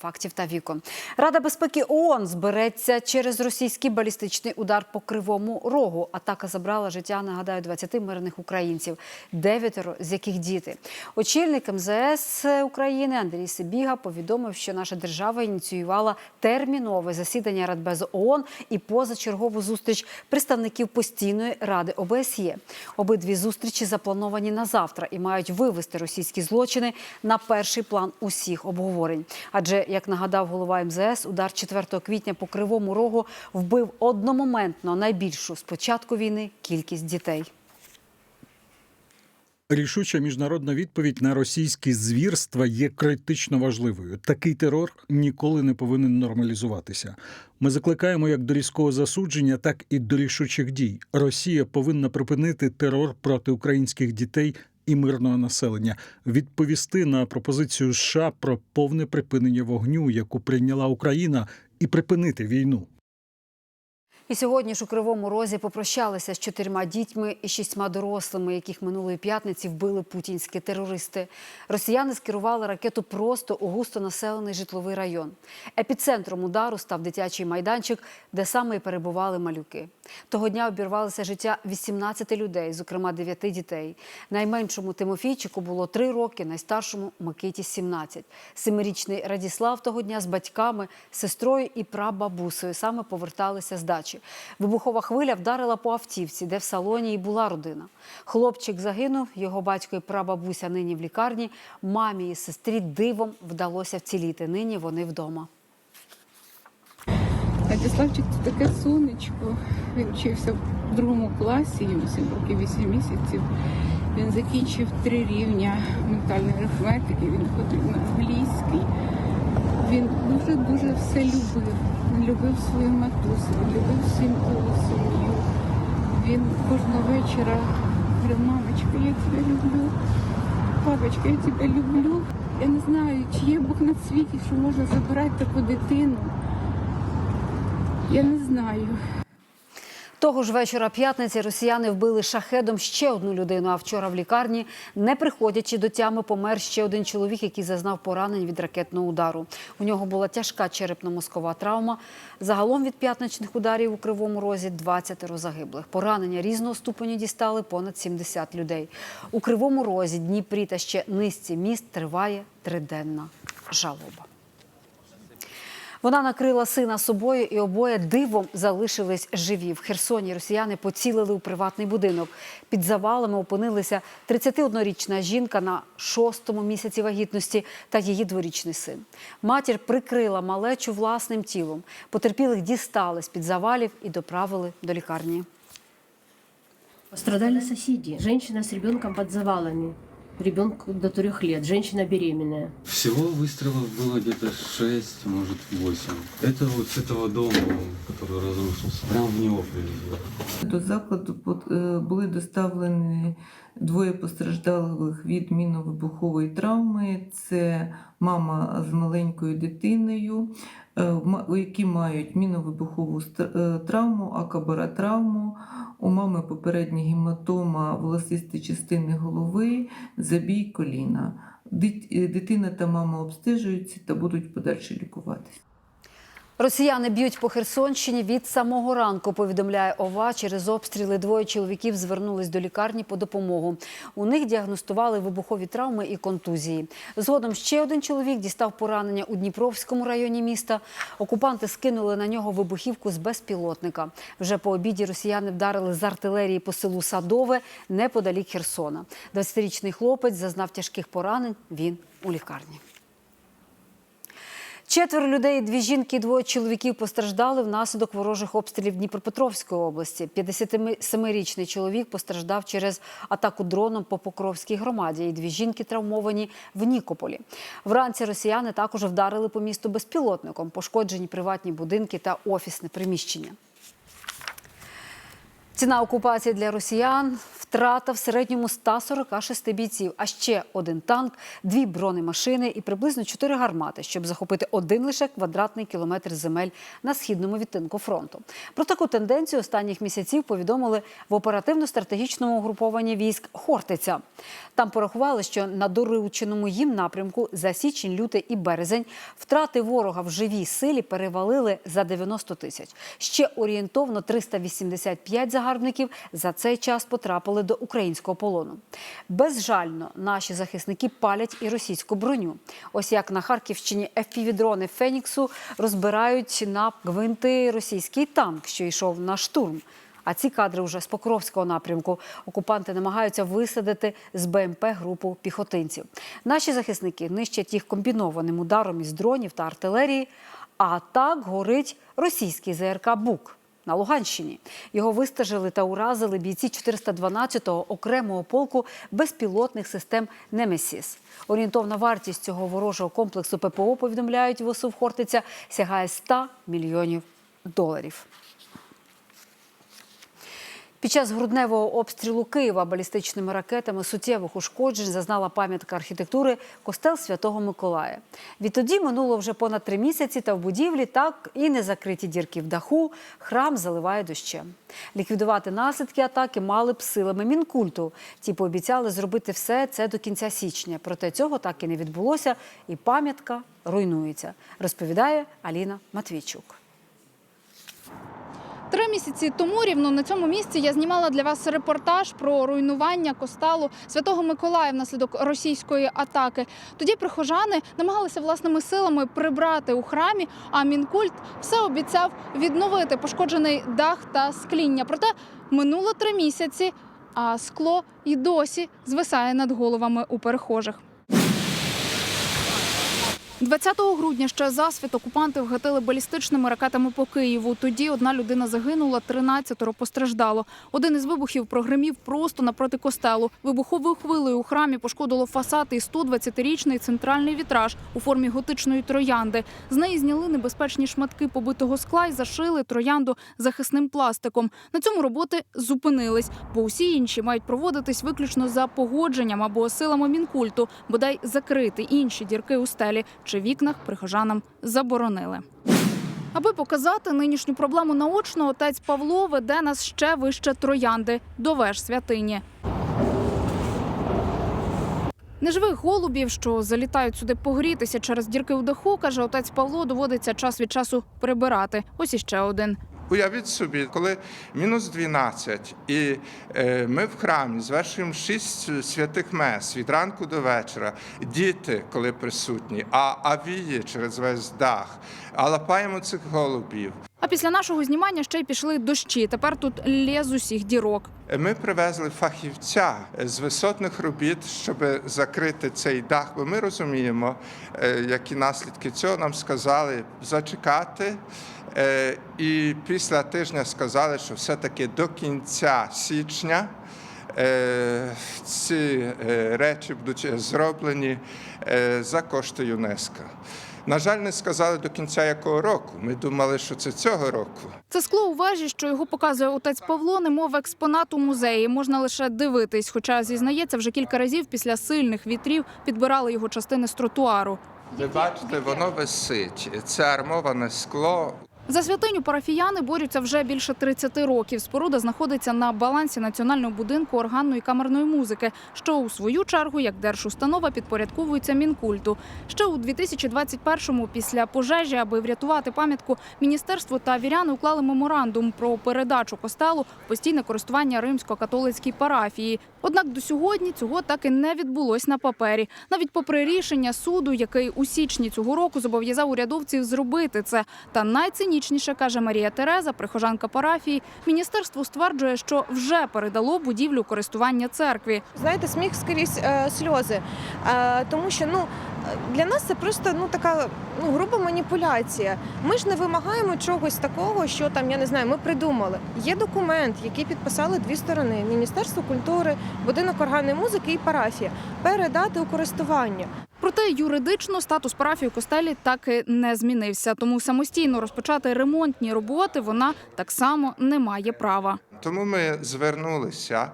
Фактів та віку. Рада безпеки ООН збереться через російський балістичний удар по кривому рогу. Атака забрала життя, нагадаю, 20 мирних українців, дев'ятеро з яких діти. Очільник МЗС України Андрій Сибіга повідомив, що наша держава ініціювала термінове засідання Радбезу ООН і позачергову зустріч представників постійної ради ОБСЄ. Обидві зустрічі заплановані на завтра і мають вивести російські злочини на перший план усіх обговорень. Адже, як нагадав голова МЗС, удар 4 квітня по кривому рогу вбив одномоментно найбільшу з початку війни кількість дітей. Рішуча міжнародна відповідь на російські звірства є критично важливою. Такий терор ніколи не повинен нормалізуватися. Ми закликаємо як до різкого засудження, так і до рішучих дій. Росія повинна припинити терор проти українських дітей і мирного населення, відповісти на пропозицію США про повне припинення вогню, яку прийняла Україна, і припинити війну. І сьогодні ж у Кривому Розі попрощалися з чотирма дітьми і шістьма дорослими, яких минулої п'ятниці вбили путінські терористи. Росіяни скерували ракету просто у густонаселений житловий район. Епіцентром удару став дитячий майданчик, де саме і перебували малюки. Того дня обірвалося життя 18 людей, зокрема 9 дітей. Найменшому Тимофійчику було 3 роки, найстаршому Микиті 17. Семирічний Радіслав того дня з батьками, сестрою і прабабусею саме поверталися з дачі. Вибухова хвиля вдарила по автівці, де в салоні і була родина. Хлопчик загинув, його батько і прабабуся нині в лікарні. Мамі і сестрі дивом вдалося вціліти. Нині вони вдома. Радіславчик це таке сонечко. Він вчився в другому класі, йому 7 років 8 місяців. Він закінчив три рівня ментальної арифметики, він ходив на англійський. Він дуже-дуже все любив. Він любив свою матусю, він любив сім'ю, сім'ю. Він кожного вечора говорив, мамочка, я тебе люблю. Папочка, я тебе люблю. Я не знаю, чи є Бог на світі, що можна забирати таку дитину. Я не знаю. Того ж вечора п'ятниці росіяни вбили шахедом ще одну людину. А вчора в лікарні, не приходячи до тями, помер ще один чоловік, який зазнав поранень від ракетного удару. У нього була тяжка черепно-мозкова травма. Загалом від п'ятничних ударів у кривому розі 20 загиблих. Поранення різного ступеню дістали понад 70 людей. У кривому розі, Дніпрі та ще низці міст триває триденна жалоба. Вона накрила сина собою, і обоє дивом залишились живі. В Херсоні росіяни поцілили у приватний будинок. Під завалами опинилися 31-річна жінка на шостому місяці вагітності та її дворічний син. Матір прикрила малечу власним тілом. Потерпілих дістали з під завалів і доправили до лікарні. Пострадали соседи. Женщина с ребенком под завалами Ребенку до трех лет. Женщина беременная. Всего выстрелов было где-то 6, может 8. Это вот с этого дома, который разрушился. Прям в него прилетело. До закладу пот- е, були доставлені двоє постраждалих від міновибухової травми. Це мама з маленькою дитиною, е, які мають міновибухову е, травму, акабаротравму. У мами попередня гематома волосисті частини голови, забій коліна. Е, Дитина та мама обстежуються та будуть подальше лікуватися. Росіяни б'ють по Херсонщині від самого ранку. Повідомляє ОВА. Через обстріли двоє чоловіків звернулись до лікарні по допомогу. У них діагностували вибухові травми і контузії. Згодом ще один чоловік дістав поранення у Дніпровському районі міста. Окупанти скинули на нього вибухівку з безпілотника. Вже по обіді росіяни вдарили з артилерії по селу Садове неподалік Херсона. 20-річний хлопець зазнав тяжких поранень. Він у лікарні. Четверо людей, дві жінки і двоє чоловіків постраждали внаслідок ворожих обстрілів Дніпропетровської області. 57-річний чоловік постраждав через атаку дроном по Покровській громаді. І дві жінки травмовані в Нікополі. Вранці росіяни також вдарили по місту безпілотником, пошкоджені приватні будинки та офісне приміщення. Ціна окупації для росіян втрата в середньому 146 бійців, а ще один танк, дві бронемашини і приблизно чотири гармати, щоб захопити один лише квадратний кілометр земель на східному відтинку фронту. Про таку тенденцію останніх місяців повідомили в оперативно-стратегічному угрупованні військ Хортиця. Там порахували, що на дорученому їм напрямку за січень, лютий і березень втрати ворога в живій силі перевалили за 90 тисяч. Ще орієнтовно 385 загарбників за цей час потрапили до українського полону. Безжально наші захисники палять і російську броню. Ось як на Харківщині FPV-дрони Феніксу розбирають на гвинти російський танк, що йшов на штурм. А ці кадри вже з Покровського напрямку окупанти намагаються висадити з БМП групу піхотинців. Наші захисники нищать їх комбінованим ударом із дронів та артилерії. А так горить російський ЗРК Бук на Луганщині. Його вистежили та уразили бійці 412-го окремого полку безпілотних систем Немесіс. Орієнтовна вартість цього ворожого комплексу ППО повідомляють в Хортиця сягає 100 мільйонів доларів. Під час грудневого обстрілу Києва балістичними ракетами суттєвих ушкоджень зазнала пам'ятка архітектури костел Святого Миколая. Відтоді минуло вже понад три місяці, та в будівлі так і не закриті дірки в даху. Храм заливає дощем. Ліквідувати наслідки атаки мали б силами мінкульту. Ті пообіцяли зробити все це до кінця січня. Проте цього так і не відбулося, і пам'ятка руйнується. Розповідає Аліна Матвійчук. Три місяці тому рівно на цьому місці я знімала для вас репортаж про руйнування костелу Святого Миколая внаслідок російської атаки. Тоді прихожани намагалися власними силами прибрати у храмі, а мінкульт все обіцяв відновити пошкоджений дах та скління. Проте минуло три місяці, а скло і досі звисає над головами у перехожих. 20 грудня ще засвіт окупанти вгатили балістичними ракетами по Києву. Тоді одна людина загинула, 13 постраждало. Один із вибухів прогремів просто напроти костелу. Вибуховою хвилею у храмі пошкодило фасад і 120-річний центральний вітраж у формі готичної троянди. З неї зняли небезпечні шматки побитого скла і зашили троянду захисним пластиком. На цьому роботи зупинились, бо усі інші мають проводитись виключно за погодженням або силами мінкульту, бодай закрити інші дірки у стелі чи вікнах прихожанам заборонили. Аби показати нинішню проблему наочно, отець Павло веде нас ще вище троянди до веж святині. Неживих голубів, що залітають сюди погрітися через дірки у даху, каже отець Павло, доводиться час від часу прибирати. Ось іще один. Уявіть собі, коли мінус 12, і е, ми в храмі звершуємо шість святих мес від ранку до вечора. Діти, коли присутні, а авії через весь дах, а лапаємо цих голубів. А після нашого знімання ще й пішли дощі. Тепер тут лє усіх дірок. Ми привезли фахівця з висотних робіт, щоб закрити цей дах, бо ми розуміємо, е, які наслідки цього нам сказали зачекати. Е, І після тижня сказали, що все-таки до кінця січня е, ці речі будуть зроблені за кошти ЮНЕСКО. На жаль, не сказали до кінця якого року. Ми думали, що це цього року. Це скло у вежі, що його показує отець Павло, немов експонат у музеї. Можна лише дивитись. Хоча зізнається, вже кілька разів після сильних вітрів підбирали його частини з тротуару. Ви бачите, воно висить. Це армоване скло. За святиню парафіяни борються вже більше 30 років. Споруда знаходиться на балансі національного будинку органної камерної музики, що у свою чергу, як держустанова, підпорядковується мінкульту. Ще у 2021-му, після пожежі, аби врятувати пам'ятку, міністерство та віряни уклали меморандум про передачу костелу постійне користування римсько-католицькій парафії. Однак до сьогодні цього так і не відбулось на папері. Навіть попри рішення суду, який у січні цього року зобов'язав урядовців зробити це. Та найцинічніше каже Марія Тереза, прихожанка парафії. Міністерство стверджує, що вже передало будівлю користування церкві. знаєте, сміх скрізь е, сльози. Е, тому що ну, для нас це просто ну, така ну, груба маніпуляція. Ми ж не вимагаємо чогось такого, що там, я не знаю, ми придумали. Є документ, який підписали дві сторони: Міністерство культури, будинок органної музики і парафія передати у користування. Проте юридично статус парафії костелі так і не змінився. Тому самостійно розпочати ремонтні роботи вона так само не має права. Тому ми звернулися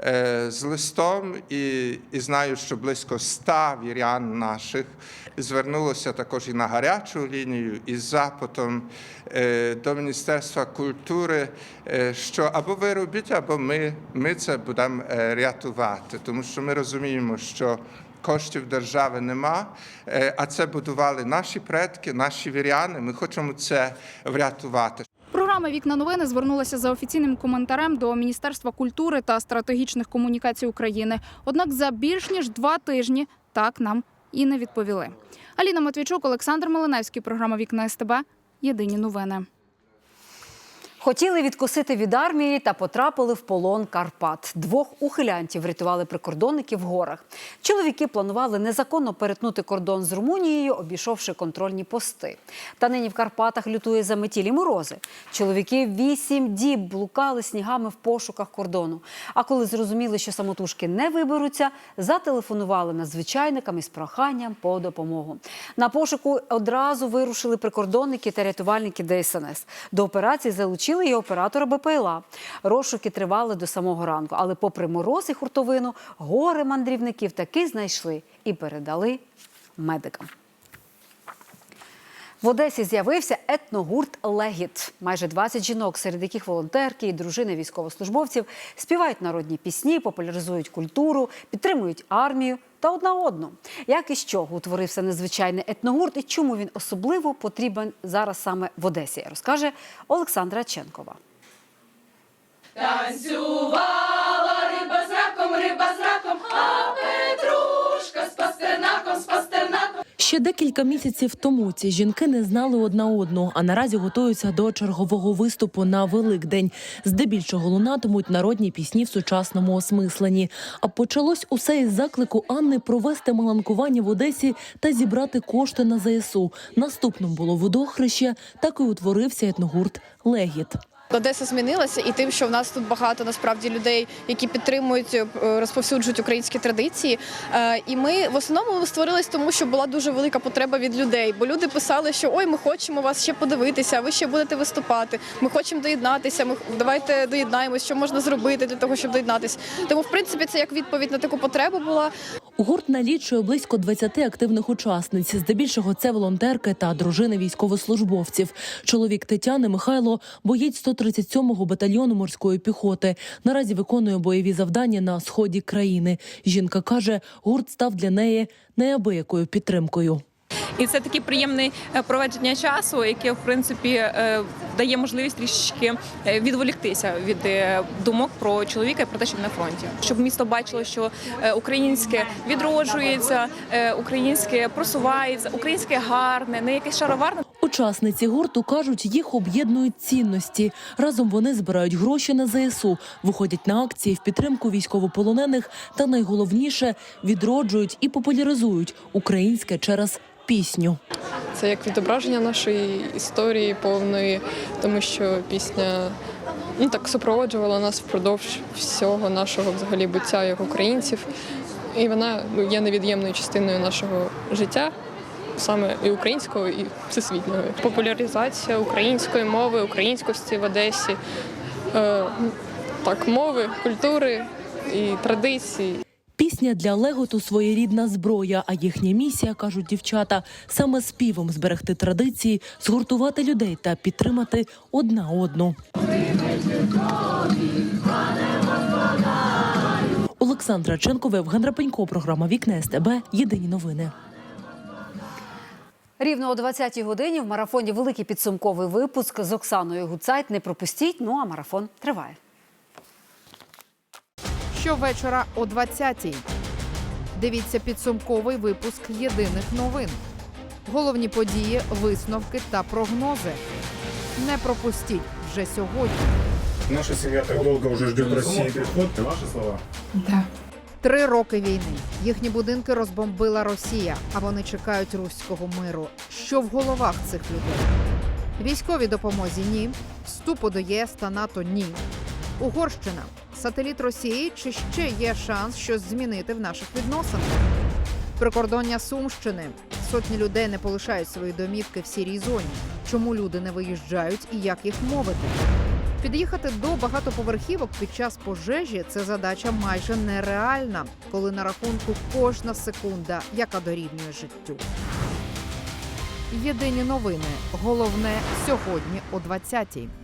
е, з листом і, і знаю, що близько ста вірян наших звернулося також і на гарячу лінію із запитом е, до Міністерства культури, е, що або ви робіть, або ми, ми це будемо рятувати, тому що ми розуміємо, що коштів держави нема, а це будували наші предки, наші віряни. Ми хочемо це врятувати. Програма Вікна новини звернулася за офіційним коментарем до Міністерства культури та стратегічних комунікацій України. Однак за більш ніж два тижні так нам і не відповіли. Аліна Матвійчук, Олександр Малиневський. Програма Вікна СТБ. Єдині новини. Хотіли відкусити від армії та потрапили в полон Карпат. Двох ухилянтів врятували прикордонники в горах. Чоловіки планували незаконно перетнути кордон з Румунією, обійшовши контрольні пости. Та нині в Карпатах лютує заметілі морози. Чоловіки вісім діб блукали снігами в пошуках кордону. А коли зрозуміли, що самотужки не виберуться, зателефонували надзвичайникам із проханням по допомогу. На пошуку одразу вирушили прикордонники та рятувальники ДСНС. До операції залучили і оператора БПЛА. Розшуки тривали до самого ранку, але попри мороз і хуртовину, гори мандрівників таки знайшли і передали медикам. В Одесі з'явився етногурт Легіт. Майже 20 жінок, серед яких волонтерки і дружини військовослужбовців, співають народні пісні, популяризують культуру, підтримують армію та одна одну. Як і з чого утворився незвичайний етногурт і чому він особливо потрібен зараз саме в Одесі, розкаже Олександра Ченкова. Ще декілька місяців тому ці жінки не знали одна одну, а наразі готуються до чергового виступу на Великдень. Здебільшого лунатимуть народні пісні в сучасному осмисленні. А почалось усе із заклику Анни провести маланкування в Одесі та зібрати кошти на ЗСУ. Наступним було водохреще, так і утворився етногурт Легіт. Одеса змінилася і тим, що в нас тут багато насправді людей, які підтримують, е, розповсюджують українські традиції. Е, І ми в основному створились тому, що була дуже велика потреба від людей. Бо люди писали, що ой, ми хочемо вас ще подивитися, ви ще будете виступати. Ми хочемо доєднатися. Ми давайте доєднаємось, що можна зробити для того, щоб доєднатися. Тому, в принципі, це як відповідь на таку потребу була. Гурт налічує близько 20 активних учасниць. Здебільшого це волонтерки та дружини військовослужбовців. Чоловік Тетяни Михайло боєць 137-го батальйону морської піхоти. Наразі виконує бойові завдання на сході країни. Жінка каже, гурт став для неї неабиякою підтримкою. І це таке приємне проведення часу, яке в принципі е, дає можливість трішечки е, відволіктися від е, думок про чоловіка і про те, що на фронті, щоб місто бачило, що українське відроджується, українське просувається, українське гарне, не якесь шароварне. Учасниці гурту кажуть, їх об'єднують цінності. Разом вони збирають гроші на ЗСУ, виходять на акції в підтримку військовополонених та найголовніше відроджують і популяризують українське через пісню. Це як відображення нашої історії повної, тому що пісня ну так супроводжувала нас впродовж всього нашого взагалі буття як українців. І вона ну, є невід'ємною частиною нашого життя, саме і українського, і всесвітнього. Популяризація української мови, українськості в Одесі, е, так, мови, культури і традиції. Пісня для Леготу своєрідна зброя. А їхня місія, кажуть дівчата, саме співом зберегти традиції, згуртувати людей та підтримати одна одну. Олександра Ченкова, Євген Рапенько, програма Вікне СТБ. Єдині новини. Рівно о 20-й годині в марафоні великий підсумковий випуск з Оксаною Гуцайт. Не пропустіть. Ну а марафон триває. Щовечора о 20-й. Дивіться підсумковий випуск єдиних новин. Головні події, висновки та прогнози. Не пропустіть вже сьогодні. Наша семья так долго уже ждет России приход. Ваши слова? Да. Три роки війни. Їхні будинки розбомбила Росія, а вони чекають руського миру. Що в головах цих людей? Військовій допомозі ні. Вступу до ЄС та НАТО ні. Угорщина сателіт Росії, чи ще є шанс щось змінити в наших відносинах? Прикордоння Сумщини сотні людей не полишають свої домівки в сірій зоні. Чому люди не виїжджають і як їх мовити? Під'їхати до багатоповерхівок під час пожежі це задача майже нереальна, коли на рахунку кожна секунда, яка дорівнює життю. Єдині новини. Головне сьогодні о 20-й.